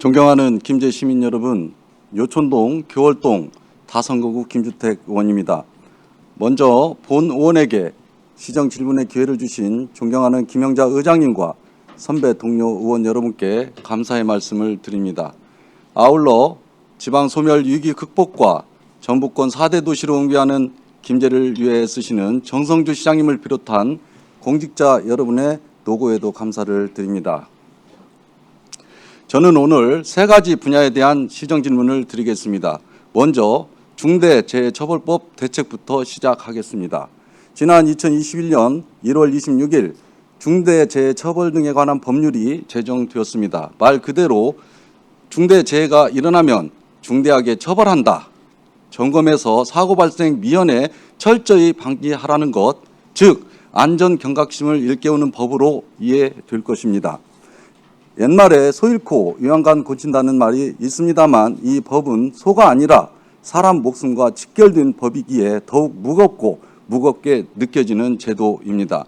존경하는 김제 시민 여러분, 요촌동 교월동 다선거구 김주택 의원입니다. 먼저 본 의원에게 시정 질문의 기회를 주신 존경하는 김영자 의장님과 선배 동료 의원 여러분께 감사의 말씀을 드립니다. 아울러 지방 소멸 위기 극복과 전북권 4대 도시로 옮겨가는 김제를 위해 쓰시는 정성주 시장님을 비롯한 공직자 여러분의 노고에도 감사를 드립니다. 저는 오늘 세 가지 분야에 대한 시정 질문을 드리겠습니다. 먼저 중대재해처벌법 대책부터 시작하겠습니다. 지난 2021년 1월 26일 중대재해처벌 등에 관한 법률이 제정되었습니다. 말 그대로 중대재해가 일어나면 중대하게 처벌한다. 점검에서 사고 발생 미연에 철저히 방지하라는 것, 즉 안전 경각심을 일깨우는 법으로 이해될 것입니다. 옛말에 소 잃고 유양간 고친다는 말이 있습니다만 이 법은 소가 아니라 사람 목숨과 직결된 법이기에 더욱 무겁고 무겁게 느껴지는 제도입니다.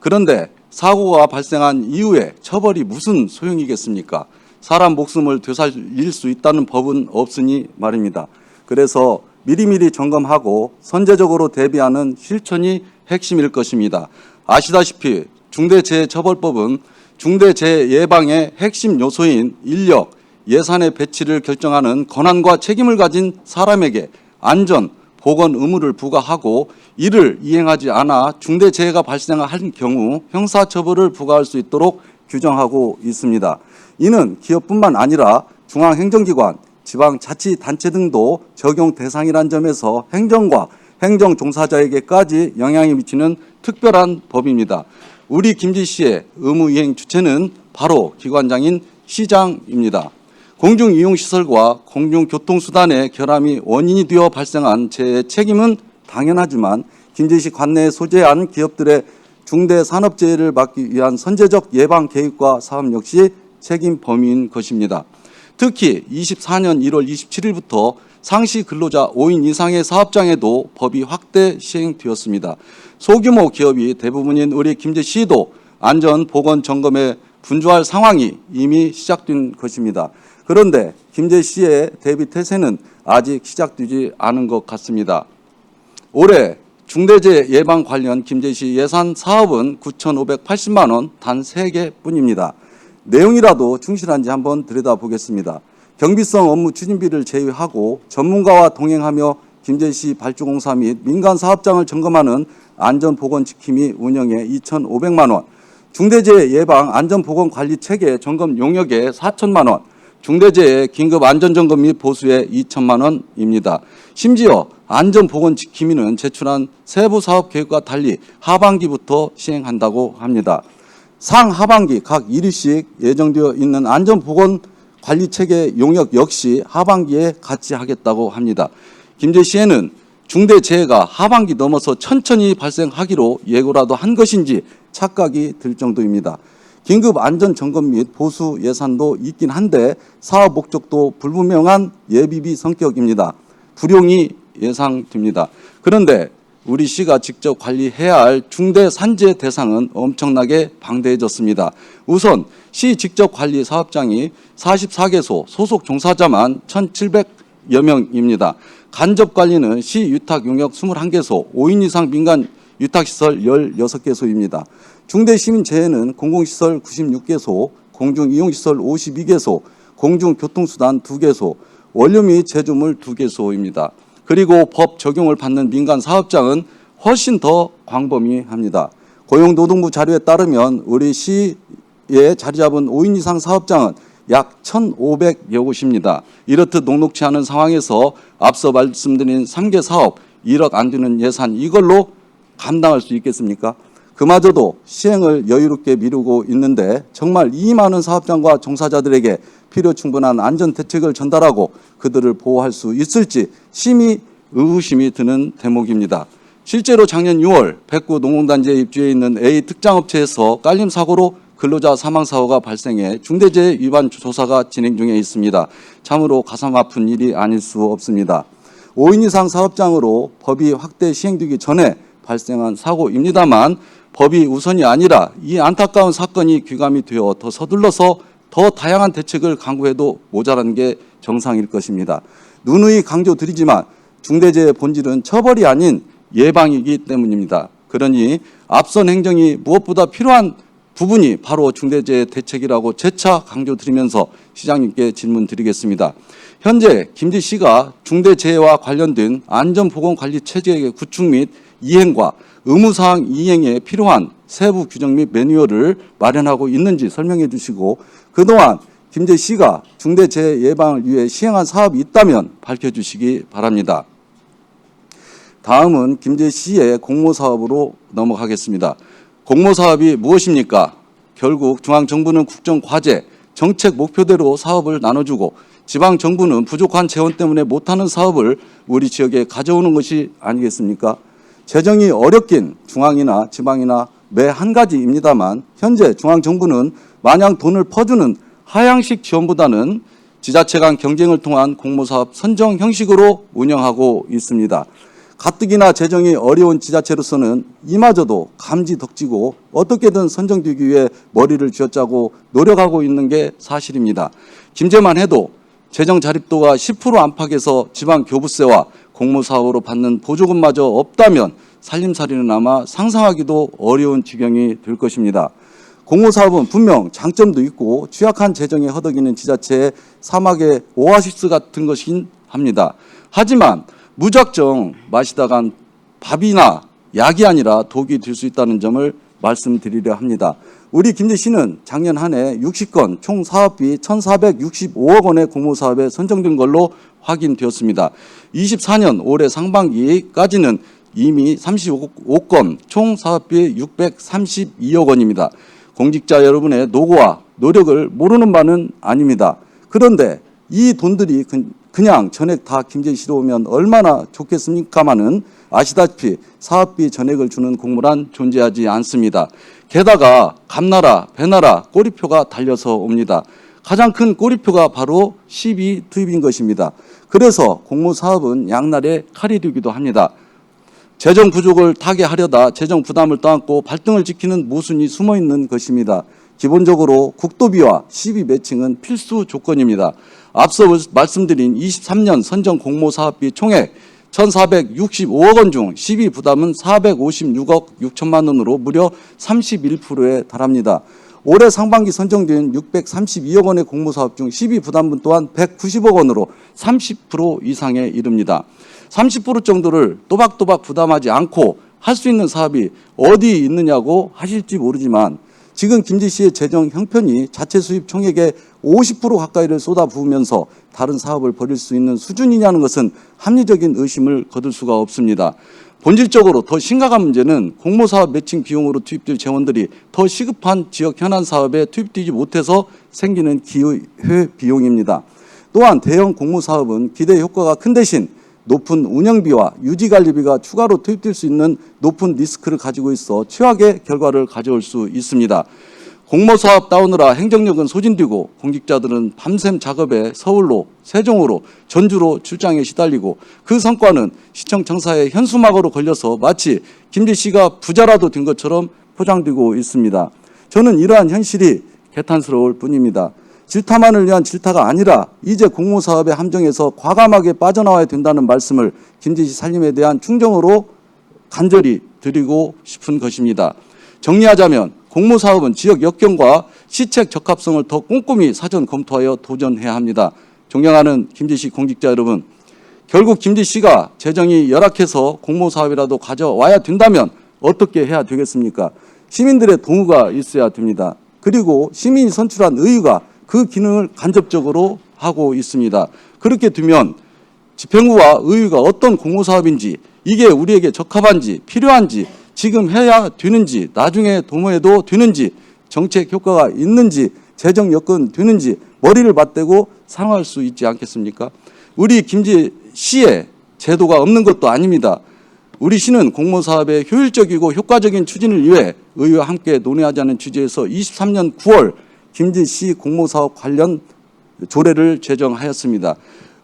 그런데 사고가 발생한 이후에 처벌이 무슨 소용이겠습니까? 사람 목숨을 되살릴 수 있다는 법은 없으니 말입니다. 그래서 미리미리 점검하고 선제적으로 대비하는 실천이 핵심일 것입니다. 아시다시피 중대재해처벌법은 중대재해 예방의 핵심 요소인 인력, 예산의 배치를 결정하는 권한과 책임을 가진 사람에게 안전, 보건 의무를 부과하고 이를 이행하지 않아 중대재해가 발생한 경우 형사처벌을 부과할 수 있도록 규정하고 있습니다. 이는 기업뿐만 아니라 중앙행정기관, 지방자치단체 등도 적용 대상이란 점에서 행정과 행정 종사자에게까지 영향이 미치는 특별한 법입니다. 우리 김지시의 의무 이행 주체는 바로 기관장인 시장입니다. 공중이용시설과 공중교통수단의 결함이 원인이 되어 발생한 재해 책임은 당연하지만 김제시 관내에 소재한 기업들의 중대 산업재해를 막기 위한 선제적 예방 계획과 사업 역시 책임 범위인 것입니다. 특히 24년 1월 27일부터 상시 근로자 5인 이상의 사업장에도 법이 확대 시행되었습니다. 소규모 기업이 대부분인 우리 김제시도 안전 보건 점검에 분주할 상황이 이미 시작된 것입니다. 그런데 김제시의 대비 태세는 아직 시작되지 않은 것 같습니다. 올해 중대재해 예방 관련 김제시 예산 사업은 9,580만 원 단 3개뿐입니다. 내용이라도 충실한지 한번 들여다보겠습니다. 경비성 업무 추진비를 제외하고 전문가와 동행하며 김제시 발주공사 및 민간 사업장을 점검하는 안전보건지킴이 운영에 2,500만 원, 중대재해 예방 안전보건관리 체계 점검 용역에 4천만 원, 중대재해 긴급 안전점검 및 보수에 2천만 원입니다. 심지어 안전보건지킴이는 제출한 세부 사업 계획과 달리 하반기부터 시행한다고 합니다. 상하반기 각 1위씩 예정되어 있는 안전보건 관리 체계 용역 역시 하반기에 같이 하겠다고 합니다. 김제 시에는 중대재해가 하반기 넘어서 천천히 발생하기로 예고라도 한 것인지 착각이 들 정도입니다. 긴급 안전 점검 및 보수 예산도 있긴 한데 사업 목적도 불분명한 예비비 성격입니다. 불용이 예상됩니다. 그런데 우리 시가 직접 관리해야 할 중대 산재 대상은 엄청나게 방대해졌습니다. 우선 시 직접 관리 사업장이 44개소, 소속 종사자만 1,700여 명입니다. 간접 관리는 시 유탁 용역 21개소, 5인 이상 민간 유탁시설 16개소입니다. 중대 시민 재해는 공공시설 96개소, 공중이용시설 52개소, 공중교통수단 2개소, 원료 및 제조물 2개소입니다. 그리고 법 적용을 받는 민간 사업장은 훨씬 더 광범위합니다. 고용노동부 자료에 따르면 우리 시에 자리 잡은 5인 이상 사업장은 약 1,500여 곳입니다. 이렇듯 녹록치 않은 상황에서 앞서 말씀드린 3개 사업 1억 안 되는 예산 이걸로 감당할 수 있겠습니까? 그마저도 시행을 여유롭게 미루고 있는데 정말 이 많은 사업장과 종사자들에게 필요 충분한 안전 대책을 전달하고 그들을 보호할 수 있을지 심히 의구심이 드는 대목입니다. 실제로 작년 6월 백구 농공단지에 입주해 있는 A 특장업체에서 깔림 사고로 근로자 사망 사고가 발생해 중대재해 위반 조사가 진행 중에 있습니다. 참으로 가슴 아픈 일이 아닐 수 없습니다. 5인 이상 사업장으로 법이 확대 시행되기 전에 발생한 사고입니다만 법이 우선이 아니라 이 안타까운 사건이 귀감이 되어 더 서둘러서 더 다양한 대책을 강구해도 모자란 게 정상일 것입니다. 누누이 강조드리지만 중대재해 본질은 처벌이 아닌 예방이기 때문입니다. 그러니 앞선 행정이 무엇보다 필요한 부분이 바로 중대재해 대책이라고 재차 강조드리면서 시장님께 질문 드리겠습니다. 현재 김지 씨가 중대재해와 관련된 안전보건관리 체계의 구축 및 이행과 의무사항 이행에 필요한 세부 규정 및 매뉴얼을 마련하고 있는지 설명해 주시고 그동안 김재 씨가 중대재해 예방을 위해 시행한 사업이 있다면 밝혀주시기 바랍니다. 다음은 김재 씨의 공모 사업으로 넘어가겠습니다. 공모 사업이 무엇입니까? 결국 중앙 정부는 국정 과제, 정책 목표대로 사업을 나눠주고 지방 정부는 부족한 재원 때문에 못하는 사업을 우리 지역에 가져오는 것이 아니겠습니까? 재정이 어렵긴 중앙이나 지방이나 매 한 가지입니다만 현재 중앙 정부는 마냥 돈을 퍼주는 하향식 지원보다는 지자체 간 경쟁을 통한 공모사업 선정 형식으로 운영하고 있습니다. 가뜩이나 재정이 어려운 지자체로서는 이마저도 감지 덕지고 어떻게든 선정되기 위해 머리를 쥐어짜고 노력하고 있는 게 사실입니다. 김제만 해도 재정 자립도가 10% 안팎에서 지방 교부세와 공모사업으로 받는 보조금마저 없다면 살림살이는 아마 상상하기도 어려운 지경이 될 것입니다. 공모사업은 분명 장점도 있고 취약한 재정에 허덕이는 지자체의 사막의 오아시스 같은 것이긴 합니다. 하지만 무작정 마시다간 밥이나 약이 아니라 독이 될 수 있다는 점을 말씀드리려 합니다. 우리 김제시는 작년 한 해 60건 총 사업비 1,465억 원의 공모사업에 선정된 걸로 확인되었습니다. 24년 올해 상반기까지는 이미 35건 총 사업비 632억 원입니다. 공직자 여러분의 노고와 노력을 모르는 바는 아닙니다. 그런데 이 돈들이 그- 그냥 전액 다 김제시로 오면 얼마나 좋겠습니까마는 아시다시피 사업비 전액을 주는 공모란 존재하지 않습니다. 게다가 감나라, 배나라 꼬리표가 달려서 옵니다. 가장 큰 꼬리표가 바로 시비 투입인 것입니다. 그래서 공모 사업은 양날의 칼이 되기도 합니다. 재정 부족을 타개하려다 재정 부담을 떠안고 발등을 지키는 모순이 숨어 있는 것입니다. 기본적으로 국도비와 시비 매칭은 필수 조건입니다. 앞서 말씀드린 23년 선정 공모 사업비 총액 1,465억 원중 시비 부담은 456억 6천만 원으로 무려 31%에 달합니다. 올해 상반기 선정된 632억 원의 공모 사업 중 시비 부담분 또한 190억 원으로 30% 이상에 이릅니다. 30% 정도를 또박또박 부담하지 않고 할 수 있는 사업이 어디 있느냐고 하실지 모르지만 지금 김지 씨의 재정 형편이 자체 수입 총액의 50% 가까이를 쏟아부으면서 다른 사업을 벌일 수 있는 수준이냐는 것은 합리적인 의심을 거둘 수가 없습니다. 본질적으로 더 심각한 문제는 공모사업 매칭 비용으로 투입될 재원들이 더 시급한 지역 현안 사업에 투입되지 못해서 생기는 기회 비용입니다. 또한 대형 공모사업은 기대 효과가 큰 대신 높은 운영비와 유지관리비가 추가로 투입될 수 있는 높은 리스크를 가지고 있어 최악의 결과를 가져올 수 있습니다. 공모 사업 따오느라 행정력은 소진되고 공직자들은 밤샘 작업에 서울로, 세종으로, 전주로 출장에 시달리고 그 성과는 시청 청사의 현수막으로 걸려서 마치 김지 씨가 부자라도 된 것처럼 포장되고 있습니다. 저는 이러한 현실이 개탄스러울 뿐입니다. 질타만을 위한 질타가 아니라 이제 공모사업의 함정에서 과감하게 빠져나와야 된다는 말씀을 김지시 살림에 대한 충정으로 간절히 드리고 싶은 것입니다. 정리하자면 공모사업은 지역 역경과 시책 적합성을 더 꼼꼼히 사전 검토하여 도전해야 합니다. 존경하는 김지시 공직자 여러분, 결국 김지 씨가 재정이 열악해서 공모사업이라도 가져와야 된다면 어떻게 해야 되겠습니까? 시민들의 동의가 있어야 됩니다. 그리고 시민이 선출한 의회가 그 기능을 간접적으로 하고 있습니다. 그렇게 두면 집행부와 의회가 어떤 공모사업인지 이게 우리에게 적합한지 필요한지 지금 해야 되는지 나중에 도모해도 되는지 정책 효과가 있는지 재정 여건 되는지 머리를 맞대고 상황할 수 있지 않겠습니까? 우리 김지 시에 제도가 없는 것도 아닙니다. 우리 시는 공모사업의 효율적이고 효과적인 추진을 위해 의회와 함께 논의하자는 취지에서 23년 9월 김지시 공모사업 관련 조례를 제정하였습니다.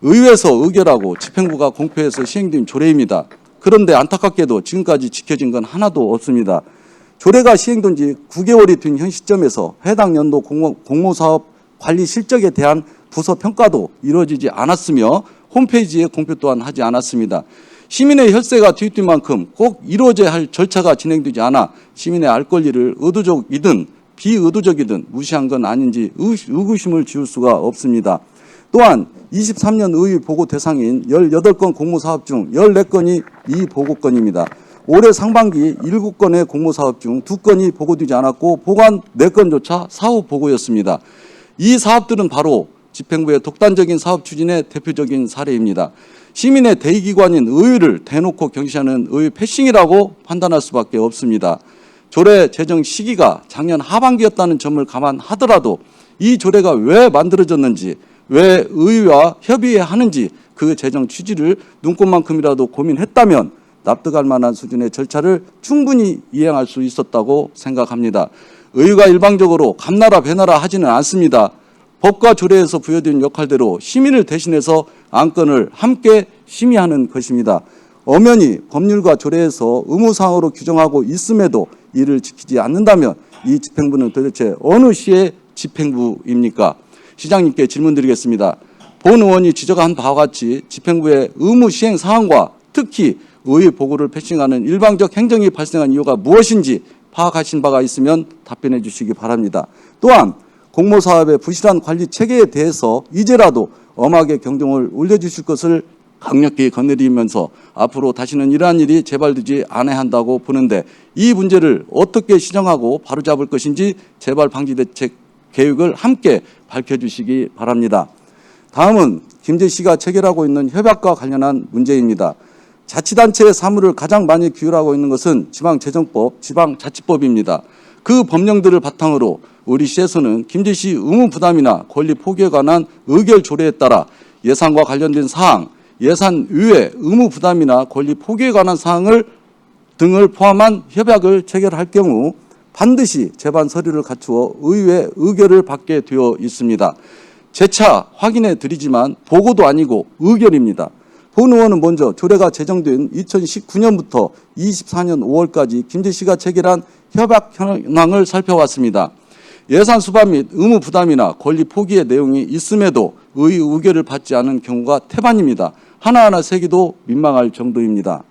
의회에서 의결하고 집행부가 공표해서 시행된 조례입니다. 그런데 안타깝게도 지금까지 지켜진 건 하나도 없습니다. 조례가 시행된 지 9개월이 된 현 시점에서 해당 연도 공모, 공모사업 관리 실적에 대한 부서 평가도 이루어지지 않았으며 홈페이지에 공표 또한 하지 않았습니다. 시민의 혈세가 투입된 만큼 꼭 이루어져야 할 절차가 진행되지 않아 시민의 알 권리를 의도적이든 비의도적이든 무시한 건 아닌지 의- 의구심을 지울 수가 없습니다. 또한 23년 의회 보고 대상인 18건 공모사업 중 14건이 이 보고건입니다. 올해 상반기 7건의 공모사업 중 2건이 보고되지 않았고 보관 4건조차 사후 보고였습니다. 이 사업들은 바로 집행부의 독단적인 사업 추진의 대표적인 사례입니다. 시민의 대의기관인 의회를 대놓고 경시하는 의회 패싱이라고 판단할 수밖에 없습니다. 조례 제정 시기가 작년 하반기였다는 점을 감안하더라도 이 조례가 왜 만들어졌는지 왜 의회와 협의해야 하는지 그 제정 취지를 눈꽃만큼이라도 고민했다면 납득할 만한 수준의 절차를 충분히 이행할 수 있었다고 생각합니다. 의회가 일방적으로 감나라 배나라 하지는 않습니다. 법과 조례에서 부여된 역할대로 시민을 대신해서 안건을 함께 심의하는 것입니다. 엄연히 법률과 조례에서 의무사항으로 규정하고 있음에도 이를 지키지 않는다면 이 집행부는 도대체 어느 시의 집행부입니까? 시장님께 질문드리겠습니다. 본 의원이 지적한 바와 같이 집행부의 의무 시행 사항과 특히 의회 보고를 패싱하는 일방적 행정이 발생한 이유가 무엇인지 파악하신 바가 있으면 답변해 주시기 바랍니다. 또한 공모사업의 부실한 관리 체계에 대해서 이제라도 엄하게 경종을 울려주실 것을 강력히 건드리면서 앞으로 다시는 이러한 일이 재발되지 않아야 한다고 보는데 이 문제를 어떻게 시정하고 바로잡을 것인지 재발 방지 대책 계획을 함께 밝혀주시기 바랍니다. 다음은 김재 씨가 체결하고 있는 협약과 관련한 문제입니다. 자치단체의 사무를 가장 많이 규율하고 있는 것은 지방재정법, 지방자치법입니다. 그 법령들을 바탕으로 우리 시에서는 씨 의무 부담이나 권리 포기에 관한 의결 조례에 따라 예산과 관련된 사항, 예산 외에 의무 부담이나 권리 포기에 관한 사항을 등을 포함한 협약을 체결할 경우 반드시 제반 서류를 갖추어 의회 의결을 받게 되어 있습니다. 재차 확인해 드리지만 보고도 아니고 의결입니다. 본 의원은 먼저 조례가 제정된 2019년부터 24년 5월까지 김재 씨가 체결한 협약 현황을 살펴왔습니다. 예산 수반 및 의무 부담이나 권리 포기의 내용이 있음에도 의 의결을 받지 않은 경우가 태반입니다. 하나하나 세기도 민망할 정도입니다.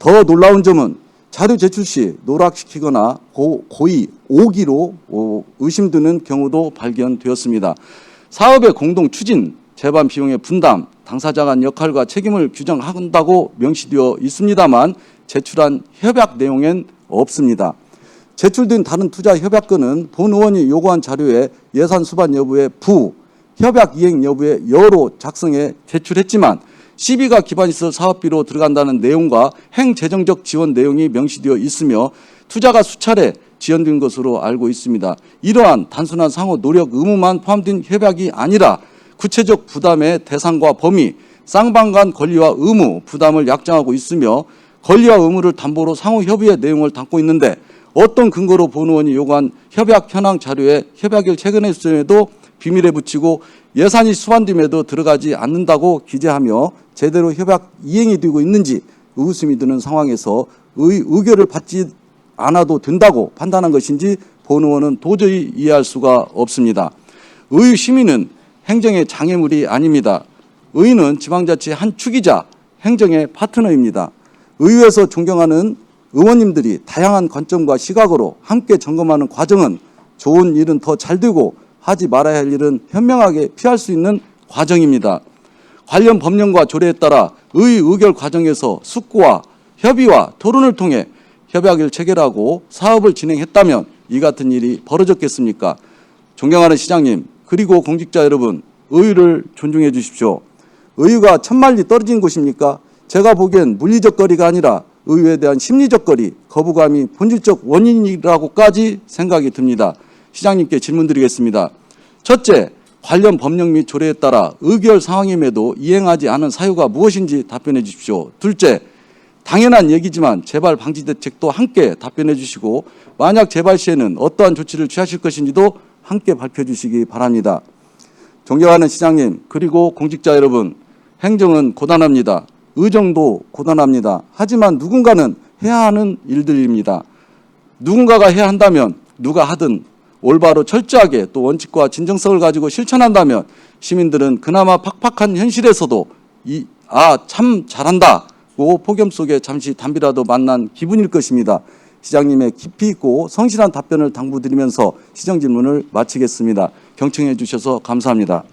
더 놀라운 점은 자료 제출 시 노락시키거나 고, 고의 오기로 어, 의심드는 경우도 발견되었습니다. 사업의 공동 추진, 재반 비용의 분담, 당사자 간 역할과 책임을 규정한다고 명시되어 있습니다만 제출한 협약 내용엔 없습니다. 제출된 다른 투자 협약건은 본 의원이 요구한 자료에 예산 수반 여부의 부, 협약 이행 여부의 여로 작성해 제출했지만 시비가 기반 있어 사업비로 들어간다는 내용과 행재정적 지원 내용이 명시되어 있으며 투자가 수차례 지연된 것으로 알고 있습니다. 이러한 단순한 상호 노력 의무만 포함된 협약이 아니라 구체적 부담의 대상과 범위, 쌍방 간 권리와 의무, 부담을 약정하고 있으며 권리와 의무를 담보로 상호 협의의 내용을 담고 있는데 어떤 근거로 본 의원이 요구한 협약 현황 자료에 협약일 최근에 수정에도 비밀에 붙이고 예산이 수반됨에도 들어가지 않는다고 기재하며 제대로 협약 이행이 되고 있는지 의구심이 드는 상황에서 의, 의결을 받지 않아도 된다고 판단한 것인지 본 의원은 도저히 이해할 수가 없습니다. 의 시민은 행정의 장애물이 아닙니다. 의는 지방자치의 한 축이자 행정의 파트너입니다. 의회에서 존경하는 의원님들이 다양한 관점과 시각으로 함께 점검하는 과정은 좋은 일은 더 잘 되고 하지 말아야 할 일은 현명하게 피할 수 있는 과정입니다. 관련 법령과 조례에 따라 의 의결 과정에서 숙고와 협의와 토론을 통해 협약을 체결하고 사업을 진행했다면 이 같은 일이 벌어졌겠습니까? 존경하는 시장님 그리고 공직자 여러분 의의를 존중해 주십시오. 의의가 천만리 떨어진 곳입니까? 제가 보기엔 물리적 거리가 아니라 의회에 대한 심리적 거리, 거부감이 본질적 원인이라고까지 생각이 듭니다. 시장님께 질문 드리겠습니다. 첫째, 관련 법령 및 조례에 따라 의결 상황임에도 이행하지 않은 사유가 무엇인지 답변해 주십시오. 둘째, 당연한 얘기지만 재발 방지 대책도 함께 답변해 주시고 만약 재발 시에는 어떠한 조치를 취하실 것인지도 함께 밝혀 주시기 바랍니다. 존경하는 시장님 그리고 공직자 여러분 행정은 고단합니다. 의정도 고단합니다. 하지만 누군가는 해야 하는 일들입니다. 누군가가 해야 한다면 누가 하든 올바로 철저하게 또 원칙과 진정성을 가지고 실천한다면 시민들은 그나마 팍팍한 현실에서도 이 아 참 잘한다고 폭염 속에 잠시 담비라도 만난 기분일 것입니다. 시장님의 깊이 있고 성실한 답변을 당부드리면서 시정 질문을 마치겠습니다. 경청해 주셔서 감사합니다.